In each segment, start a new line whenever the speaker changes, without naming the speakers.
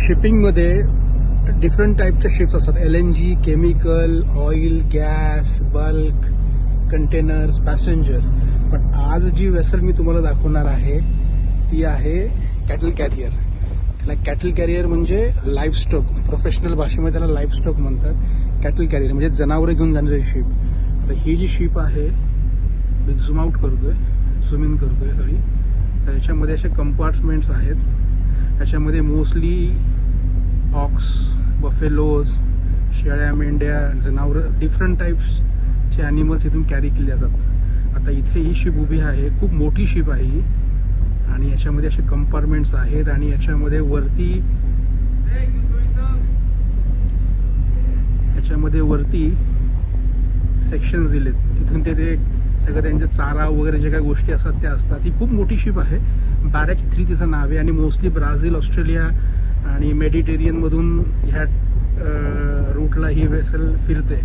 शिपिंगमध्ये different टाईपच्या ships असतात. L N G chemical oil gas bulk containers passenger पण आज जी वेसल मी तुम्हाला दाखवणार आहे ती आहे कॅटल कॅरियर त्याला कॅटल कॅरियर म्हणजे लाईफस्टॉक प्रोफेशनल भाषेमध्ये त्याला लाईफस्टॉक म्हणतात. कॅटल कॅरियर म्हणजे जनावरं घेऊन जाणारी शिप आता ही जी शिप आहे मी झूम आउट करतोय. झूम इन करतोय सॉरी तर याच्यामध्ये असे कंपार्टमेंट्स आहेत. याच्यामध्ये मोस्टली ऑक्स बफेलोज शेळ्या मेंढ्या जनावरं डिफरंट टाईप्सचे ॲनिमल्स इथून कॅरी केले जातात. आता इथे ही शिप उभी आहे खूप मोठी शिप आहे ही. आणि याच्यामध्ये असे कंपार्टमेंट्स आहेत आणि याच्यामध्ये वरती याच्यामध्ये वरती सेक्शन्स दिलेत. तिथून ते ते सगळं त्यांचे चारा वगैरे जे काही गोष्टी असतात त्या असतात. ही खूप मोठी शिप आहे. बॅरेक थ्री तिचं नाव आहे आणि मोस्टली ब्राझील ऑस्ट्रेलिया आणि मेडिटेरियनमधून ह्या रूटला ही वेसल फिरते.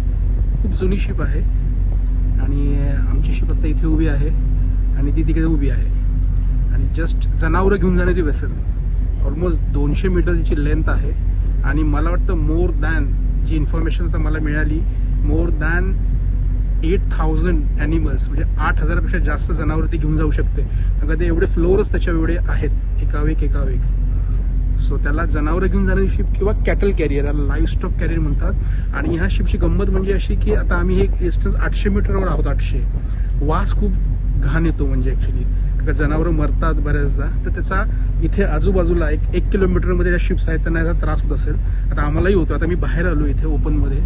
खूप जुनी शिप आहे. आणि आमची शिप आता इथे उभी आहे आणि ती तिकडे उभी आहे. आणि जस्ट जनावरं घेऊन जाणारी वेसल ऑलमोस्ट दोनशे मीटर तिची लेंथ आहे. आणि मला वाटतं मोर दॅन जी इन्फॉर्मेशन आता मला मिळाली more than eight thousand animals म्हणजे आठ हजारापेक्षा जास्त जनावर ती घेऊन जाऊ शकते. कारण ते एवढे फ्लोअरच त्याच्या एवढे आहेत. एकावेक एकावेक. सो त्याला जनावरं घेऊन जाणारी शिप किंवा कॅटल कॅरियर त्याला लाईव्ह स्टॉक कॅरियर म्हणतात. आणि ह्या शिपची गंमत म्हणजे अशी की आता आम्ही एक डिस्टन्स आठशे मीटरवर आहोत आठशे. वास खूप घाण येतो म्हणजे ऍक्च्युली जनावरं मरतात बऱ्याचदा. तर त्याचा इथे आजूबाजूला एक एक किलोमीटरमध्ये ज्या शिप्स आहेत त्यांना याचा त्रास होत असेल. आता आम्हालाही होतो. आता मी बाहेर आलो इथे ओपनमध्ये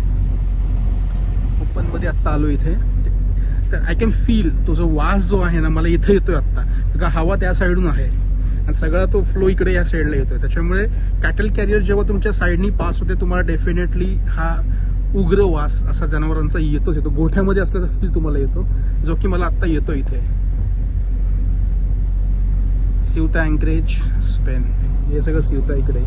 आत्ता आलो इथे. तर आय कॅन फील तो जो वास जो आहे ना मला इथे येतोय आत्ता. कारण हवा त्या साईडून आहे. आणि सगळा तो फ्लो इकडे या साईडला येतोय. त्याच्यामुळे कॅटल कॅरियर जेव्हा तुमच्या साईडनी पास होते तुम्हाला डेफिनेटली हा उग्र वास असा जनावरांचा येतोच येतो. गोठ्यामध्ये असल्याचा फील तुम्हाला येतो जो की मला आत्ता येतो इथे. सिवता अँकरेज स्पेन हे सगळं सिवता इकडे.